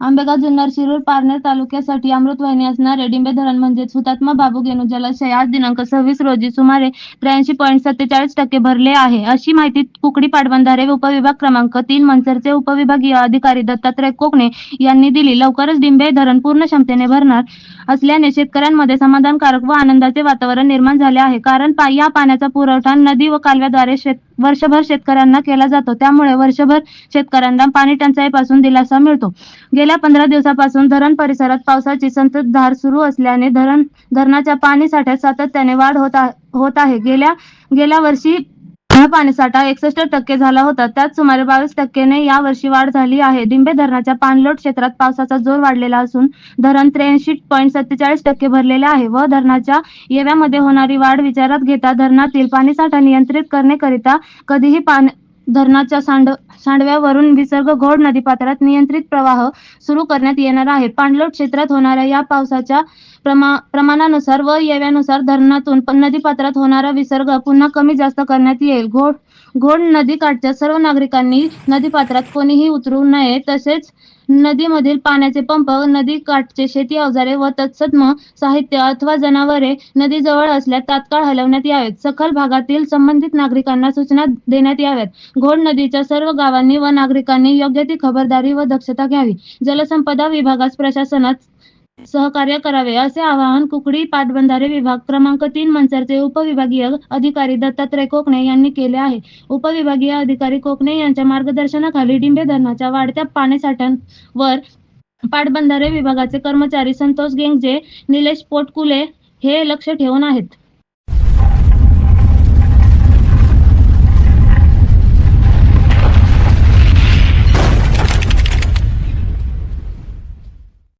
आंबेगाव जुन्नर शिरूर पारनेर तालुक्यासाठी अमृतवाहिनी असणारे डिंबे धरण म्हणजेच हुतात्मा बाबू गेनू जलाशय आज दिनांक सव्वीस रोजी सुमारे त्र्याऐंशी पॉईंट सत्तेचाळीस टक्के भरले आहे. अशी माहिती कुकडी पाटबंधारे उपविभाग क्रमांक तीन मनसरचे उपविभागीय अधिकारी दत्तात्रय कोकणे यांनी दिली. लवकरच डिंबे धरण पूर्ण क्षमतेने भरणार असल्याने शेतकऱ्यांमध्ये समाधानकारक व आनंदाचे वातावरण निर्माण झाले आहे. कारण या पाण्याचा पुरवठा नदी व कालव्याद्वारे शेत वर्षभर शेतकऱ्यांना केला जातो. त्यामुळे वर्षभर शेतकऱ्यांना पाणी टंचाईपासून दिलासा मिळतो. गेल्या पंधरा दिवसापासून धरण परिसरात पावसाची संततधार सुरू असल्याने धरण धरणाच्या पाणी साठ्यात सातत्याने वाढ होत होत आहे. गेल्या गेल्या वर्षी हा पाणीसाठा एकसष्ट टक्के झाला होता. त्यात सुमारे बावीस टक्क्याने या वर्षी वाढ झाली आहे. डिंबे धरणाच्या पाणलोट क्षेत्रात पावसाचा जोर वाढलेला असून धरण त्र्याऐंशी पॉईंट सत्तेचाळीस टक्के भरलेले आहे व धरणाच्या येव्यामध्ये होणारी वाढ विचारात घेता धरणातील पाणीसाठा नियंत्रित करण्याकरिता कधीही पाणी धरणाच्या सांड सांडव्यावरून विसर्ग घोड नदीपात्रात नियंत्रित प्रवाह सुरू करण्यात येणार आहे. पाणलोट क्षेत्रात होणाऱ्या या पावसाच्या प्रमा प्रमाणानुसार व येव्यानुसार धरणातून नदीपात्रात होणारा विसर्ग पुन्हा कमी जास्त करण्यात येईल. घोड घोड नदीकाठच्या सर्व नागरिकांनी नदीपात्रात कोणीही उतरू नये तसेच नदीमधील पाण्याचे पंप नदी काठचे शेती अवजारे व तत्सम साहित्य अथवा जनावरे नदीजवळ असल्यास तात्काळ हलवण्यात यावेत. सखल भागातील संबंधित नागरिकांना सूचना देण्यात याव्यात. घोड नदीच्या सर्व गावांनी व नागरिकांनी योग्य ती खबरदारी व दक्षता घ्यावी. जलसंपदा विभागास प्रशासनात सहकार्य करावे असे आवाहन कुकडी पाटबंधारे विभाग क्रमांक तीन मंचरचे उपविभागीय अधिकारी दत्तात्रय कोकणे यांनी केले आहे. उपविभागीय अधिकारी कोकणे यांच्या मार्गदर्शनाखाली डिंबे धरणाच्या वाढत्या पाणीसाठ्यांवर पाटबंधारे विभागाचे कर्मचारी संतोष गेंगजे निलेश पोटकुले हे लक्ष ठेवून आहेत.